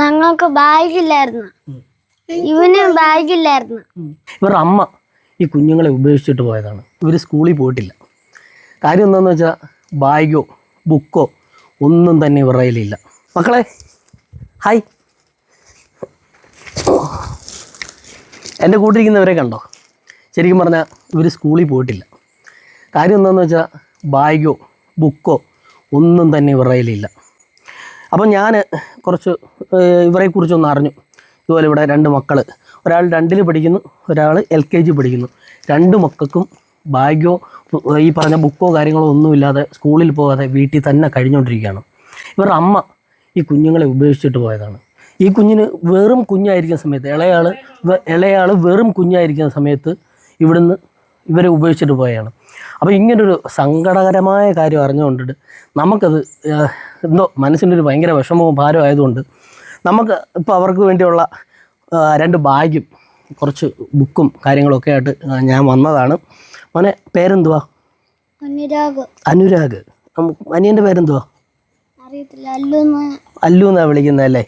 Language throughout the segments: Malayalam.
ഞങ്ങൾക്ക് ബാഗില്ലായിരുന്നു. ഇവന് ബാഗില്ലായിരുന്നു. ഇവരുടെ അമ്മ ഈ കുഞ്ഞുങ്ങളെ ഉപേക്ഷിച്ചിട്ട് പോയതാണ്. ഇവർ സ്കൂളിൽ പോയിട്ടില്ല. കാര്യം എന്താണെന്ന് വെച്ചാൽ ബാഗോ ബുക്കോ ഒന്നും തന്നെ ഇവരുടെ കയ്യിലില്ല. മക്കളെ ഹായ്. എന്റെ കൂട്ടിരിക്കുന്നവരെ കണ്ടോ? ശരിക്കും പറഞ്ഞാൽ ഇവർ സ്കൂളിൽ പോയിട്ടില്ല. കാര്യം എന്താണെന്ന് വെച്ചാൽ ബാഗോ ബുക്കോ ഒന്നും തന്നെ ഇവരുടെ കയ്യിലില്ല. അപ്പം ഞാൻ കുറച്ച് ഇവരെക്കുറിച്ചൊന്ന് അറിഞ്ഞു. ഇതുപോലെ ഇവിടെ രണ്ട് മക്കൾ ഒരാൾ രണ്ടിൽ പഠിക്കുന്നു ഒരാൾ എൽ കെ ജി പഠിക്കുന്നു. രണ്ട് മക്കൾക്കും ബാഗോ ഈ പറഞ്ഞ ബുക്കോ കാര്യങ്ങളോ ഒന്നുമില്ലാതെ സ്കൂളിൽ പോകാതെ വീട്ടിൽ തന്നെ കഴിഞ്ഞുകൊണ്ടിരിക്കുകയാണ് ഇവരുടെ അമ്മ ഈ കുഞ്ഞുങ്ങളെ ഉപേക്ഷിച്ചിട്ട് പോയതാണ്. ഈ കുഞ്ഞിന് വെറും കുഞ്ഞായിരിക്കുന്ന സമയത്ത് ഇളയാൾ ഇളയാൾ വെറും കുഞ്ഞായിരിക്കുന്ന സമയത്ത് ഇവിടുന്ന് ഇവരെ ഉപേക്ഷിച്ചിട്ട് പോയാണ് അപ്പോൾ ഇങ്ങനൊരു സങ്കടകരമായ കാര്യം അറിഞ്ഞുകൊണ്ടിട്ട് നമുക്കത് എന്തോ മനസ്സിന്റെ ഒരു ഭയങ്കര വിഷമവും ഭാരവും ആയതുകൊണ്ട് നമുക്ക് ഇപ്പോൾ അവർക്ക് വേണ്ടിയുള്ള രണ്ട് ബാഗും കുറച്ച് ബുക്കും കാര്യങ്ങളൊക്കെ ആയിട്ട് ഞാൻ വന്നതാണ്. മോനെ പേരെന്തുവാ? അനുരാഗ്. അനുരാഗ്. അനിയന്റെ പേരെന്തുവാ? അറിയത്തില്ല അല്ലു എന്നാ. വിളിക്കുന്നത് അല്ലേ?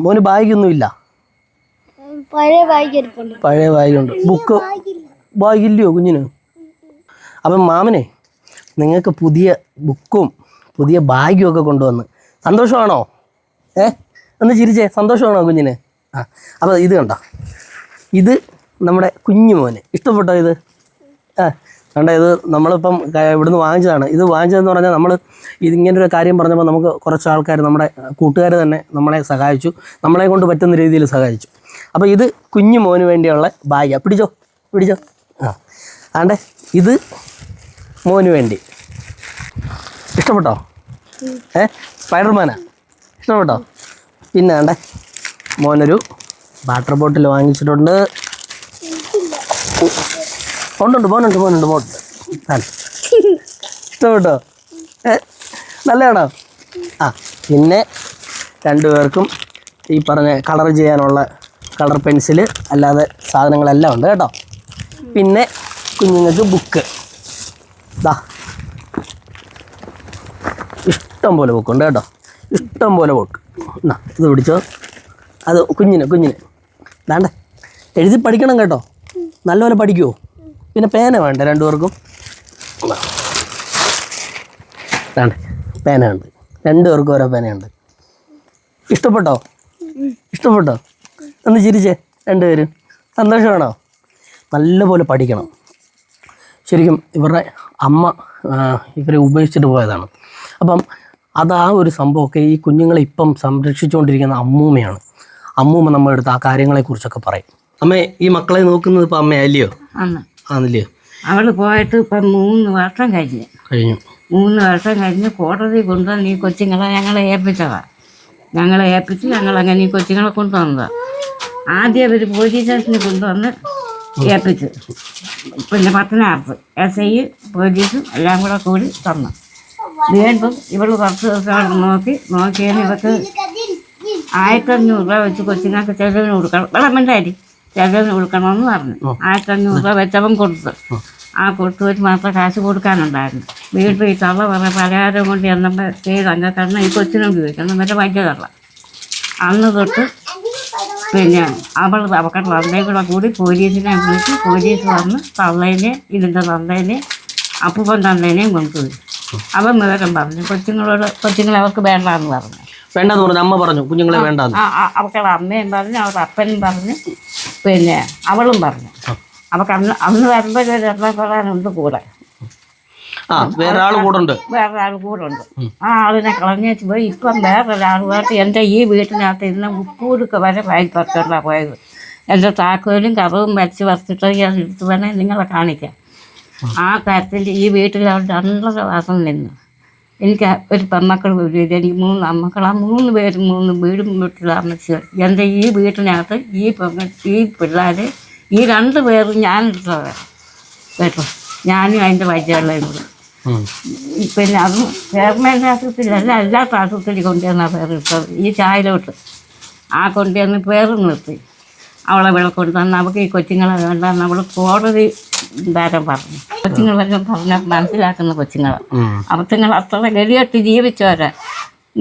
മോന് ബാഗൊന്നുമില്ല പഴയ ബാഗ് ബാഗുണ്ട്. ബുക്ക് ബാഗില്ലയോ കുഞ്ഞിന്? അപ്പം മാമനെ നിങ്ങൾക്ക് പുതിയ ബുക്കും പുതിയ ബാഗും ഒക്കെ കൊണ്ടുവന്ന്. സന്തോഷമാണോ? ഏ? ഒന്ന് ചിരിച്ചേ. സന്തോഷമാണോ കുഞ്ഞിന്? ആ അപ്പോൾ ഇത് കണ്ടോ? ഇത് നമ്മുടെ കുഞ്ഞു മോന്. ഇഷ്ടപ്പെട്ടോ ഇത്? ആ കണ്ട ഇത്? നമ്മളിപ്പം ഇവിടുന്ന് വാങ്ങിച്ചതാണ്. ഇത് വാങ്ങിച്ചതെന്ന് പറഞ്ഞാൽ നമ്മൾ ഇതിങ്ങനൊരു കാര്യം പറഞ്ഞപ്പോൾ നമുക്ക് കുറച്ച് ആൾക്കാർ നമ്മുടെ കൂട്ടുകാർ തന്നെ നമ്മളെ സഹായിച്ചു. നമ്മളെ കൊണ്ട് പറ്റുന്ന രീതിയിൽ സഹായിച്ചു. അപ്പോൾ ഇത് കുഞ്ഞു മോന് വേണ്ടിയുള്ള ബാഗ പിടിച്ചോ? പിടിച്ചോ? ആ ആണ്ടെ ഇത് മോന് വേണ്ടി. ഇഷ്ടപ്പെട്ടോ? ഏ സ്പൈഡർമാനാ? ഇഷ്ടപ്പെട്ടോ? പിന്നെ വേണ്ടേ? മോനൊരു വാട്ടർ ബോട്ടിൽ വാങ്ങിച്ചിട്ടുണ്ട്. ഉണ്ടുണ്ട് മോനുണ്ട് മോനുണ്ട് മോനുണ്ട് ഇഷ്ടപ്പെട്ടോ? ഏ നല്ലതാണോ? ആ പിന്നെ രണ്ടുപേർക്കും ഈ പറഞ്ഞ കളർ ചെയ്യാനുള്ള കളർ പെൻസിൽ അല്ലാതെ സാധനങ്ങളെല്ലാം ഉണ്ട് കേട്ടോ. പിന്നെ കുഞ്ഞുങ്ങൾക്ക് ബുക്ക് ദാ. ഇഷ്ടം പോലെ ബുക്ക് ഉണ്ട് കേട്ടോ. ഇഷ്ടം പോലെ പോക്ക് എന്നാ ഇത് പിടിച്ചോ. അത് കുഞ്ഞിന് കുഞ്ഞിന്. വേണ്ട എഴുതി പഠിക്കണം കേട്ടോ. നല്ലപോലെ പഠിക്കുമോ പിന്നെ പേന വേണ്ട രണ്ടുപേർക്കും? വേണ്ട പേന ഉണ്ട്. രണ്ടുപേർക്കും ഓരോ പേനയുണ്ട്. ഇഷ്ടപ്പെട്ടോ? ഇഷ്ടപ്പെട്ടോ? ഒന്ന് ചിരിച്ചേ രണ്ടുപേരും. സന്തോഷമാണോ? നല്ലപോലെ പഠിക്കണം. ശരിക്കും ഇവരുടെ അമ്മ ഇവരെ ഉപേക്ഷിച്ചിട്ട് പോയതാണ്. അപ്പം അത് ആ ഒരു സംഭവമൊക്കെ ഈ കുഞ്ഞുങ്ങളെ ഇപ്പം സംരക്ഷിച്ചുകൊണ്ടിരിക്കുന്ന അമ്മൂമ്മയാണ്. അമ്മൂമ്മ നമ്മുടെ അടുത്ത് ആ കാര്യങ്ങളെക്കുറിച്ചൊക്കെ പറയും. അമ്മേ ഈ മക്കളെ നോക്കുന്നത് ഇപ്പം അമ്മയല്ലയോ അന്ന് ആണല്ലയോ അവൾ പോയിട്ട് ഇപ്പം മൂന്ന് വർഷം കഴിഞ്ഞു. കഴിഞ്ഞു. മൂന്ന് വർഷം കഴിഞ്ഞ് കോടതി കൊണ്ടുവന്ന് ഈ കൊച്ചുങ്ങളെ ഞങ്ങളെ ഏൽപ്പിച്ചതാ. ഞങ്ങളെ ഏൽപ്പിച്ച് ഞങ്ങൾ അങ്ങനെ ഈ കൊച്ചുങ്ങളെ കൊണ്ടുവന്നതാ. ആദ്യം അവർ പോലീസ് സ്റ്റേഷനിൽ കൊണ്ടുവന്ന് ഏൽപ്പിച്ചു. പിന്നെ പത്തനാർത്ത് എസ് ഐ പോലീസും എല്ലാം കൂടെ കൂടി തന്നു. വീണ്ടും ഇവൾ കുറച്ച് ദിവസം നോക്കി നോക്കിയതിന് ഇവർക്ക് ആയിരത്തഞ്ഞൂറ് രൂപ വെച്ച് കൊച്ചിങ്ങൾക്ക് ചെലവിന് കൊടുക്കണം. വിളമ്പണ്ടായി ചെലവിന് കൊടുക്കണമെന്ന് പറഞ്ഞു. ആയിരത്തഞ്ഞൂറ് രൂപ വെച്ചവൻ കൊടുത്തു. ആ കൊടുത്തു വെച്ച് മാത്രം കാശ് കൊടുക്കാനുണ്ടായിരുന്നു. വീണ്ടും ഈ തള്ള പറഞ്ഞ പലഹാരം കൊണ്ട് എന്നപ്പോൾ ചെയ്ത് അങ്ങനെ തന്നെ ഈ കൊച്ചിനെ ഉപയോഗിക്കണം. മറ്റേ വലിയ തള്ള. അന്ന് തൊട്ട് പിന്നെ അവൾ അവരുടെ തന്തയും കൂടെ കൂടി പോലീസിനെ വിളിച്ച് പോലീസ് വന്ന് തള്ളേനെ ഇതിന്റെ തന്തേനെ അപ്പൂപ്പൻ തന്തേനെയും കൊണ്ടുപോയി അവൻ വിവരം പറഞ്ഞു. കൊച്ചുങ്ങളോട് കൊച്ചുങ്ങളെ അവർക്ക് വേണ്ടാന്ന് പറഞ്ഞു. വേണ്ടെന്ന് പറഞ്ഞു അമ്മ പറഞ്ഞു കുഞ്ഞുങ്ങളെ വേണ്ടെന്ന്. ആ അമ്മയും പറഞ്ഞു അവരുടെ അപ്പനും പറഞ്ഞു പിന്നെ അവളും പറഞ്ഞു. അവർക്ക് അന്ന് അന്ന് വരുമ്പോൾ ഒരു കൂടെ. ആ വേറെ ആൾ കൂടെ ഉണ്ട് വേറെ ആൾ കൂടെ ഉണ്ട് ആ ആളിനെ കളഞ്ഞേച്ച് പോയി. ഇപ്പം വേറൊരാളുമായിട്ട് എന്റെ ഈ വീട്ടിനകത്ത് ഇന്ന് ഉപ്പൂടുക്ക വരെ വായി പറിച്ചോണ്ടാണ് പോയത്. എന്റെ താക്കോലും കറവും വരച്ച് വരച്ചിട്ട് ഞാൻ എടുത്ത് വേണേൽ നിങ്ങളെ കാണിക്കാം. ആ കാര്യത്തിൽ ഈ വീട്ടിൽ അവർ രണ്ടര മാസം നിന്നു. എനിക്ക് ഒരു പെമ്മക്കൾ വീട് എനിക്ക് മൂന്ന് അമ്മക്കൾ ആ മൂന്ന് പേരും മൂന്ന് വീടും വീട്ടിൽ എന്റെ ഈ വീട്ടിനകത്ത് ഈ പെങ്ങ ഈ പിള്ളേർ ഈ രണ്ട് പേരും ഞാനെടുത്തതാണ് കേട്ടോ. ഞാനും അതിന്റെ വൈദ്യുതയും കൂടെ. പിന്നെ അതും ഗവൺമെന്റ് ആശുപത്രിയിലല്ല അല്ലാത്ത ആശുപത്രി കൊണ്ടുവന്നാണ് പേര് ഇട്ടത്. ഈ ചായലോട്ട് ആ കൊണ്ടുവന്ന് പേര് നിർത്തി. അവളെ വിളക്ക് കൊടുത്താൽ അവൾക്ക് ഈ കൊച്ചുങ്ങളെ വേണ്ട നമ്മൾ കോടതി ധാരം പറഞ്ഞു. കൊച്ചുങ്ങൾ വല്ലതും പറഞ്ഞാൽ മനസ്സിലാക്കുന്ന കൊച്ചുങ്ങളെ. അവത്തുങ്ങൾ അത്ര ഗതികെട്ട് ജീവിച്ചവരെ.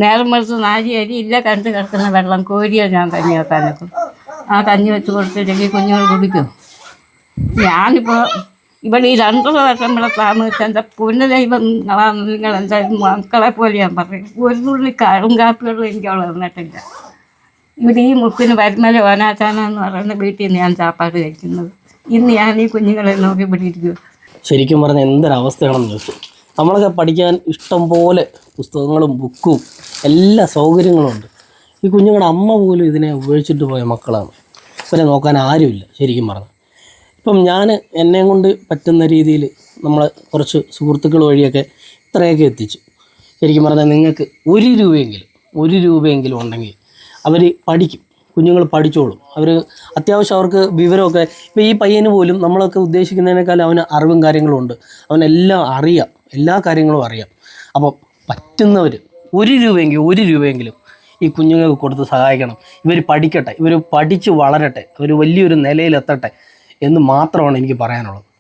നേരം വെളുത്ത് നാരി അരി ഇല്ല കണ്ട് കിടക്കുന്ന വെള്ളം കോരിയോ ഞാൻ കഞ്ഞി വെക്കാൻ നിൽക്കും ആ കഞ്ഞി വെച്ച് കൊടുത്തില്ലെങ്കിൽ കുഞ്ഞുങ്ങൾ കുടിക്കും. ഞാനിപ്പോൾ ഇവിടെ ഈ രണ്ടര വർഷം ഇവിടെ താമസിച്ച എന്റെ പുണ്യ ദൈവം നിങ്ങളാണ് നിങ്ങൾ എന്റെ മക്കളെ പോലെ ഞാൻ പറയും. ഒരു തുള്ളി കറും കാപ്പികളും എനിക്ക് അവൾ തന്നിട്ടില്ല ഇവിടെ ഈ മുക്കിന് വരുമല ഓനാച്ചാനെന്ന് പറയുന്ന വീട്ടിൽ നിന്ന് ഞാൻ ചാപ്പാട് കഴിക്കുന്നത്. ഇന്ന് ഞാൻ ഈ കുഞ്ഞുങ്ങളെ നോക്കി ഇവിടെ ശരിക്കും പറഞ്ഞാൽ എന്തൊരവസ്ഥയാണെന്ന് ചോദിച്ചു. നമ്മളൊക്കെ പഠിക്കാൻ ഇഷ്ടം പോലെ പുസ്തകങ്ങളും ബുക്കും എല്ലാ സൗകര്യങ്ങളും ഉണ്ട്. ഈ കുഞ്ഞുങ്ങളുടെ അമ്മ പോലും ഇതിനെ ഉപയോഗിച്ചിട്ട് പോയ മക്കളാണ്. ഇവരെ നോക്കാൻ ആരുമില്ല ശരിക്കും പറഞ്ഞു ഇപ്പം ഞാൻ എന്നെ കൊണ്ട് പറ്റുന്ന രീതിയിൽ നമ്മൾ കുറച്ച് സുഹൃത്തുക്കൾ വഴിയൊക്കെ ഇത്രയൊക്കെ എത്തിച്ചു. ശരിക്കും പറഞ്ഞാൽ നിങ്ങൾക്ക് ഒരു രൂപയെങ്കിലും ഒരു രൂപയെങ്കിലും ഉണ്ടെങ്കിൽ അവർ പഠിക്കും. കുഞ്ഞുങ്ങൾ പഠിച്ചോളും. അവർ അത്യാവശ്യം അവർക്ക് വിവരമൊക്കെ ഇപ്പോൾ ഈ പയ്യന് പോലും നമ്മളൊക്കെ ഉദ്ദേശിക്കുന്നതിനേക്കാൾ അവന് അറിവും കാര്യങ്ങളും ഉണ്ട്. അവനെല്ലാം അറിയാം. എല്ലാ കാര്യങ്ങളും അറിയാം. അപ്പോൾ പറ്റുന്നവർ ഒരു രൂപയെങ്കിലും ഒരു രൂപയെങ്കിലും ഈ കുഞ്ഞുങ്ങൾക്ക് കൊടുത്ത് സഹായിക്കണം. ഇവർ പഠിക്കട്ടെ. ഇവർ പഠിച്ച് വളരട്ടെ. അവർ വലിയൊരു നിലയിലെത്തട്ടെ എന്ന് മാത്രമാണ് എനിക്ക് പറയാനുള്ളത്.